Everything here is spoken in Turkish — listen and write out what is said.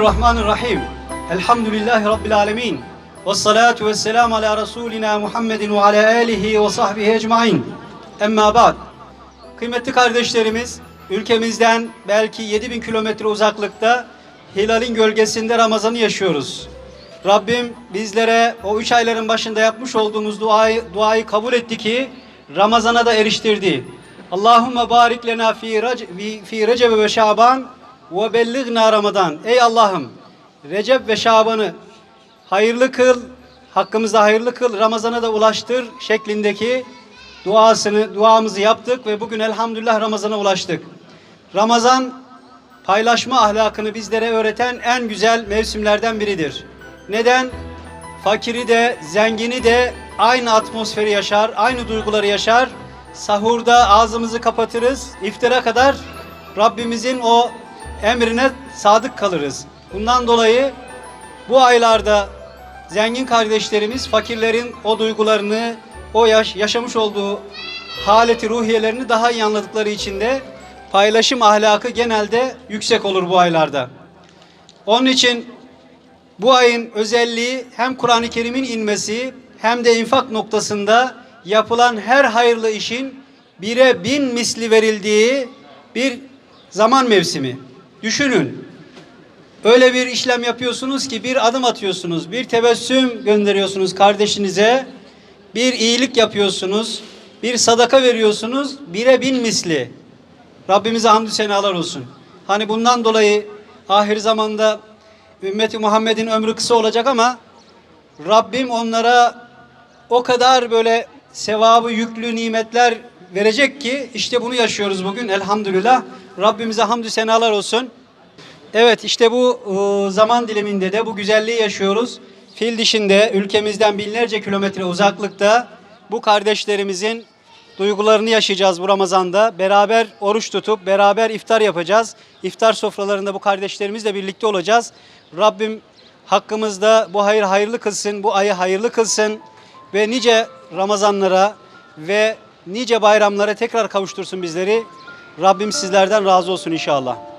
Bismillahirrahmanirrahim. Elhamdülillahi Rabbil alemin. Ve salatu ve selamu ala Resulina Muhammedin ve ala alihi ve sahbihi ecmain. Emma ba'd. Kıymetli kardeşlerimiz, ülkemizden belki 7000 kilometre uzaklıkta Hilal'in gölgesinde Ramazan'ı yaşıyoruz. Rabbim bizlere o üç ayların başında yapmış olduğumuz duayı, duayı kabul etti ki Ramazan'a da eriştirdi. Allahümme barik lena fi, rec- fi- Recep ve Şaban ve belligna Ramazan. Ey Allah'ım Recep ve Şaban'ı hayırlı kıl, hakkımızda hayırlı kıl, Ramazan'a da ulaştır şeklindeki duasını, duamızı yaptık ve bugün elhamdülillah Ramazan'a ulaştık. Ramazan paylaşma ahlakını bizlere öğreten en güzel mevsimlerden biridir. Neden? Fakiri de, zengini de aynı atmosferi yaşar, aynı duyguları yaşar. Sahurda ağzımızı kapatırız, iftara kadar Rabbimizin o emrine sadık kalırız. Bundan dolayı bu aylarda zengin kardeşlerimiz fakirlerin o duygularını, o yaş yaşamış olduğu haleti ruhiyelerini daha iyi anladıkları için de paylaşım ahlakı genelde yüksek olur bu aylarda. Onun için bu ayın özelliği hem Kur'an-ı Kerim'in inmesi hem de infak noktasında yapılan her hayırlı işin bire bin misli verildiği bir zaman mevsimi. Düşünün. Öyle bir işlem yapıyorsunuz ki bir adım atıyorsunuz, bir tebessüm gönderiyorsunuz kardeşinize, bir iyilik yapıyorsunuz, bir sadaka veriyorsunuz, bire bin misli. Rabbimize hamdü senalar olsun. Hani bundan dolayı ahir zamanda ümmeti Muhammed'in ömrü kısa olacak ama Rabbim onlara o kadar böyle sevabı yüklü nimetler verecek ki işte bunu yaşıyoruz bugün elhamdülillah. Rabbimize hamdü senalar olsun. Evet işte bu e, zaman diliminde de bu güzelliği yaşıyoruz. Fil dişinde ülkemizden binlerce kilometre uzaklıkta bu kardeşlerimizin duygularını yaşayacağız bu Ramazan'da. Beraber oruç tutup beraber iftar yapacağız. İftar sofralarında bu kardeşlerimizle birlikte olacağız. Rabbim hakkımızda bu hayır hayırlı kılsın, bu ayı hayırlı kılsın ve nice Ramazanlara ve nice bayramlara tekrar kavuştursun bizleri. Rabbim sizlerden razı olsun inşallah.